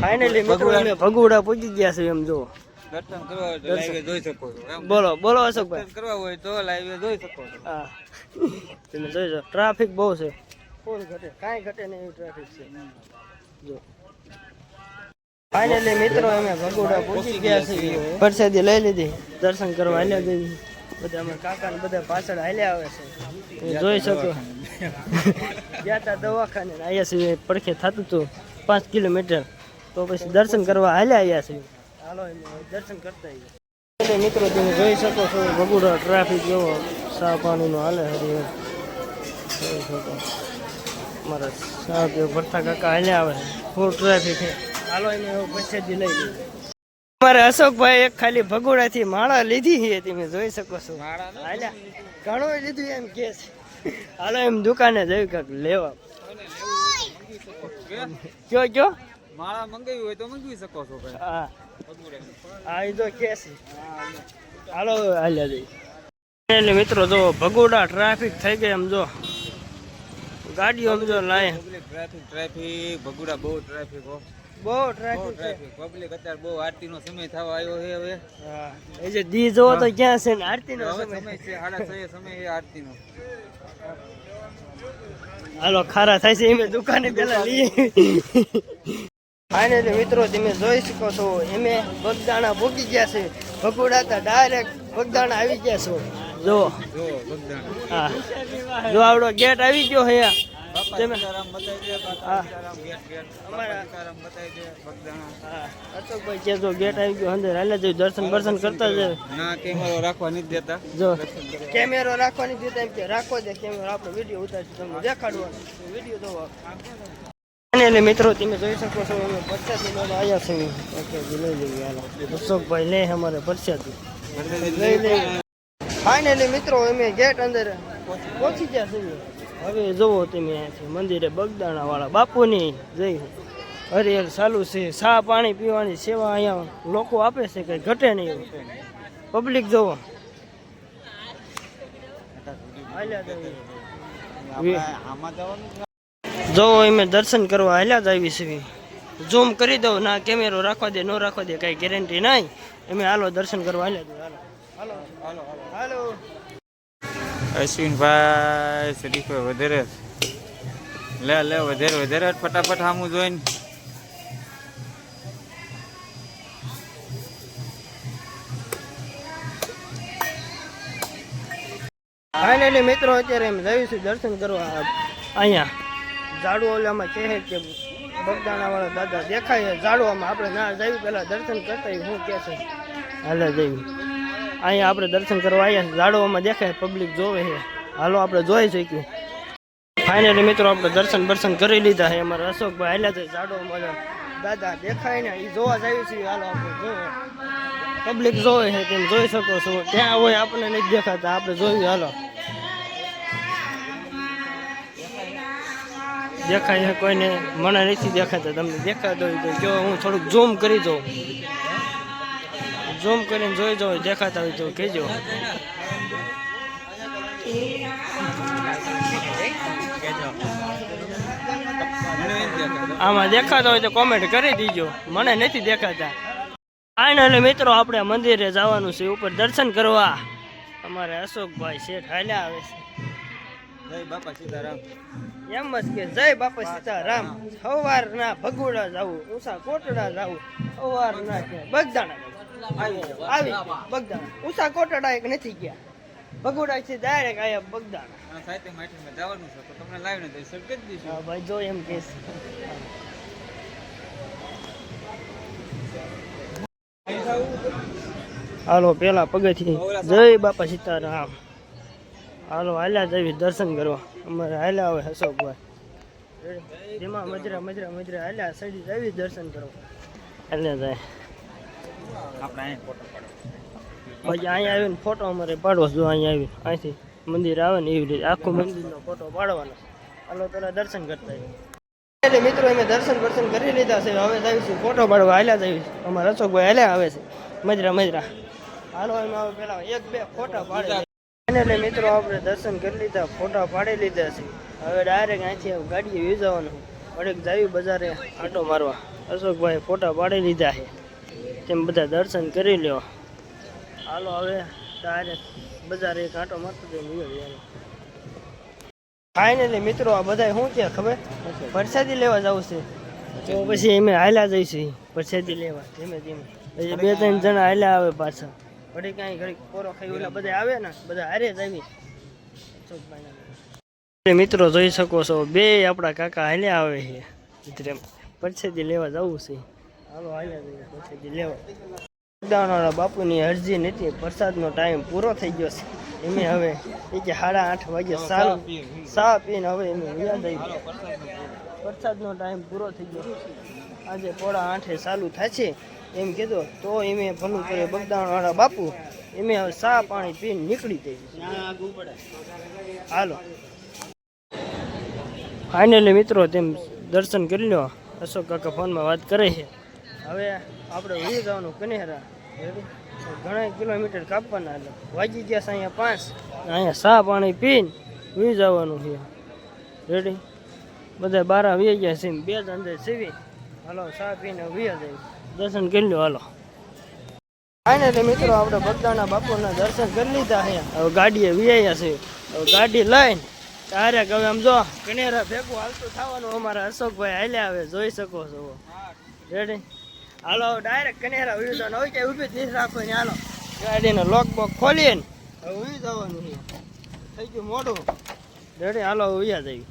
Finally મિત્રો અમે ભગુડા પહોંચી ગયા છે એમ જો. દર્શન કરવા હોય તો લાઈવે જોઈ શકો છો. બોલો બોલો અશોકભાઈ. દર્શન કરવા હોય તો લાઈવે જોઈ શકો છો. હા. તમે જોઈ શકો. ટ્રાફિક બહુ છે. ફૂલ ઘટે કાંઈ ઘટે નહીં એવું ટ્રાફિક છે. જો. ફાઇનલી મિત્રો અમે ભગોડા પહોંચી ગયા છીએ. પ્રસાદી લઈ લીધી. દર્શન કરવા હાલ્યા ગઈ બધા અમે કાકા ને બધા પાછળ હાલ્યા આવે છે. જોઈ શકો. ગયા તા દવાખાને. આવ્યા અહીંયા સુધી પડખે થતું હતું. પાંચ કિલોમીટર. તો પછી દર્શન કરવા હાલ્યા આવ્યા છે. હાલો દર્શન કરતા આવ્યા મિત્રો તમે જોઈ શકો છો ભગુડા ટ્રાફિક જેવો સા પાણીનો હાલે હરી જોઈ શકો. મારા સાહેબ ભરતા કાકા હાલ્યા આવે. ફૂલ ટ્રાફિક છે. હાલો એને પછેદી લઈ લઈએ. અમારે અશોકભાઈ એક ખાલી ભગોડાથી માળા લીધી છે તમે જોઈ શકો છો. હાલ્યા. ઘણું લીધું એમ કે છે. હાલો એમ દુકાને જઈ કાંક લેવા. કયો કયો? માળા મંગાવી હોય તો મંગાવી શકો છો ભાઈ. હા. હા એ તો કે છે. હાલો હાલ્યા જઈ એટલે મિત્રો જો ભગોડા ટ્રાફિક થઈ ગઈ એમ જો. ગાડીઓ જો લાય. ટ્રાફિક ટ્રાફિક ભગુડા બહુ ટ્રાફિક હો. બહુ ટ્રાફિક ટ્રાફિક પબ્લિક અત્યારે બહુ આરતી નો સમય થવા આવ્યો છે હવે. હા. એ જે દી જોવો તો ક્યાં છે ને આરતી નો સમય? છે સાડા છ સમય છે આરતી નો હાલો ખારા થાય છે એમ દુકાને પેલા લઈએ. ફાઇનલી મિત્રો તમે જોઈ શકો છો એમે બગદાણા ભૂકી ગયા છે. ભગોડા તો ડાયરેક્ટ બગદાણા આવી ગયા છો. જો. જો હા. જો આવડો ગેટ આવી ગયો હે. તમે- ગેટ અશોકભાઈ કે જો આવી ગયો અંદર હાલે જઈ દર્શન દર્શન કરતા જ ના કેમેરો રાખવા નથી દેતા. જો. કેમેરો એમ કે રાખો દે કેમેરો આપણે વીડિયો ઉતારશું તમને દેખાડવાનો. વીડિયો જોવા. એટલે મિત્રો તમે જોઈ શકો છો અમે પરસાદી લેવા આવ્યા છીએ. ઓકે લઈ લઈએ હાલો. અશોકભાઈ લે અમારે પરસાદી લઈ લઈએ. ફાઇનલી મિત્રો અમે ગેટ અંદર પહોંચી ગયા છીએ. હવે જુઓ તમે અહીંયાથી મંદિરે બગદાણા વાળા બાપુની જઈ હરિહર ચાલુ છે. ચા પાણી પીવાની સેવા અહીંયા લોકો આપે છે કઈ ઘટે નહીં પબ્લિક જુઓ. આમાં જવાનું? જો અમે દર્શન કરવા હાલ્યા જ આવી છીએ ઝૂમ કરી દઉં ના કેમેરો રાખવા દે ન રાખવા દે કઈ ગેરંટી નહીં અમે હાલો દર્શન કરવા હાલ્યા હાલો. હાલો હાલો અશ્વિનભાઈ સદીકભાઈ વધારે લે લે વધારે વધારે ફટાફટ સામું જોઈને. ફાઇનલી મિત્રો અત્યારે એમ જઈશું દર્શન કરવા. અહીંયા. ઝાડુ ઓલામાં કહે કે બગદાણા વાળા દાદા દેખાય ઝાડવામાં આપણે ના જઈએ પહેલાં દર્શન કરતા હું કે છે, હાલે જઈએ. અહીંયા આપણે દર્શન કરવા આવ્યા ઝાડવામાં દેખાય પબ્લિક જોવે છે. હાલો, આપણે જોઈ શકીએ. ફાઇનલી મિત્રો, આપણે દર્શન બર્શન કરી લીધા છે. અમારા અશોકભાઈ હાલ્યા છે ઝાડવામાં દાદા દેખાય ને એ જોવા જાય છે. હાલો, આપણે જોવે. પબ્લિક જોવે છે, તેમ જોઈ શકો છો. ત્યાં હોય, આપણને નથી દેખાતા. આપણે જોયું, હાલો. દેખાય છે, કોઈને મને નથી દેખાતા. તમને દેખાતો હોય તો જો હું થોડુંક ઝૂમ કરી દઉં ઝૂમ કરીને જોઈ જાઉં, દેખાતા હોય તો કહેજો. આમાં દેખાતા હોય તો કોમેન્ટ કરી દીજો. મને નથી દેખાતા. ફાઇનલી મિત્રો, આપણે મંદિરે જવાનું છે. ઉપર દર્શન કરવા. અમારે અશોકભાઈ શેઠ હાલ્યા આવે છે. જય બાપા સીતારામ. એમ જ કે જય બાપા સીતારામ. સવારના ભગોડા જાવું ઊંસા કોટડા જાવું સવારના કે બગદાણા આવી બગદાણા. ઊંસા કોટડા એક નથી ગયા. ભગોડા છે ડાયરેક્ટ આયા બગદાણા. સાહેબ માઠી જવાનું છે તો તમને લાવીને તો સર્કત હા ભાઈ જો એમ કે હાલો પેલા પગથી જય બાપા સીતારામ. હાલો હાલ્યા જવી દર્શન કરવા. અમારે હાલ્યા આવે અશોકભાઈ. જેમાં મજરા મજરા મજરા હાલ્યા સડી જવી દર્શન કરવા. હાલ્યા જાય આપણે પછી અહીંયા આવીને ફોટો અમારે પાડવો જો અહીંયા આવીને અહીંથી મંદિર આવે ને એવી રીતે આખું મંદિરનો ફોટો પાડવાનો. હાલો પેલા દર્શન કરતા મિત્રો અમે દર્શન દર્શન કરી લીધા છે હવે જઈશું ફોટો પાડવા. હાલ્યા જઈશું અમારા અશોકભાઈ હાલ્યા આવે છે. મજરા મજરા. હાલો અમે હવે પેલા એક બે ફોટા પાડી એટલે મિત્રો, આપણે દર્શન કરી લીધા, ફોટા પાડી લીધા છે. હવે ડાયરેક્ટ અહીંથી ગાડીએ વી જવાનું. વડેક જાવી બજારે આંટો મારવા. અશોકભાઈ ફોટા પાડી લીધા છે. તેમ બધા દર્શન કરી લ્યો. હાલો હવે ડાયરેક્ટ બજાર એક આંટો મારતો જઈને ફાઇનલી મિત્રો, આ બધા શું કે ખબર? પ્રસાદી લેવા જવું છે. તો પછી એમે હાલ્યા જઈશું. પ્રસાદી લેવા, ધીમે ધીમે. પછી બે ત્રણ જણા હાલ્યા આવે પાછા. ઘડી કાંઈ ઘડી કોરો ખાઈ ઓલા બધા આવે ને બધા હારે જ આવી અશોકભાઈના મિત્રો જોઈ શકો છો બે આપણા કાકા હાલ્યા આવે છે. એટલે પ્રસાદી લેવા જવું છે. હાલો હાલ્યા જઈએ પ્રસાદી લેવા. લોકડાઉનવાળા બાપુની અરજી નથી પ્રસાદનો ટાઈમ પૂરો થઈ ગયો છે. એમે હવે એ કે સાડા આઠ વાગે સારું સા પીને હવે એમે વ્યા આવી વરસાદનો ટાઈમ પૂરો થઈ ગયો આજે પોળા આઠે ચાલુ થશે. એમ કીધું, તો એમે ભલું કરે બગદાણવાળા બાપુ, એમે હવે સા પાણી પીને નીકળી જઈ હાલો. ફાઇનલી મિત્રો, તેમ દર્શન કરી લો અશોક કાકા ફોનમાં વાત કરે છે. હવે આપણે ઉડી જવાનું કનેરા? ઘણા કિલોમીટર કાપવાના એટલે વાગી ગયા છે અહીંયા પાંચ. અહીંયા સા પાણી પીને ઉડી જવાનું છે. રેડી બધા બારા વી ગયા છે બે જ અંદર સીવી. હાલો, સા પીને વી જાય દર્શન કરી લો હાલો. ફાઇનલી મિત્રો આપણે બગદાણા બાપુના દર્શન કરી લીધા છે. હવે ગાડીએ વિયા છે. હવે ગાડી લઈને તારે હવે આમ જો કનેરા ભેગું હાલતું થવાનું અમારા અશોકભાઈ હાલ્યા આવે જોઈ શકો છો. રેડી હાલો ડાયરેક્ટ કનેરા ઊભી જવાનું હવે કે ઊભી દીસ રાખો ને હાલો. ગાડીનો લોક બોક ખોલીએ ને હવે ઊભી જવાનું થઈ ગયું મોઢું રેડી હાલો ઉયા જઈએ.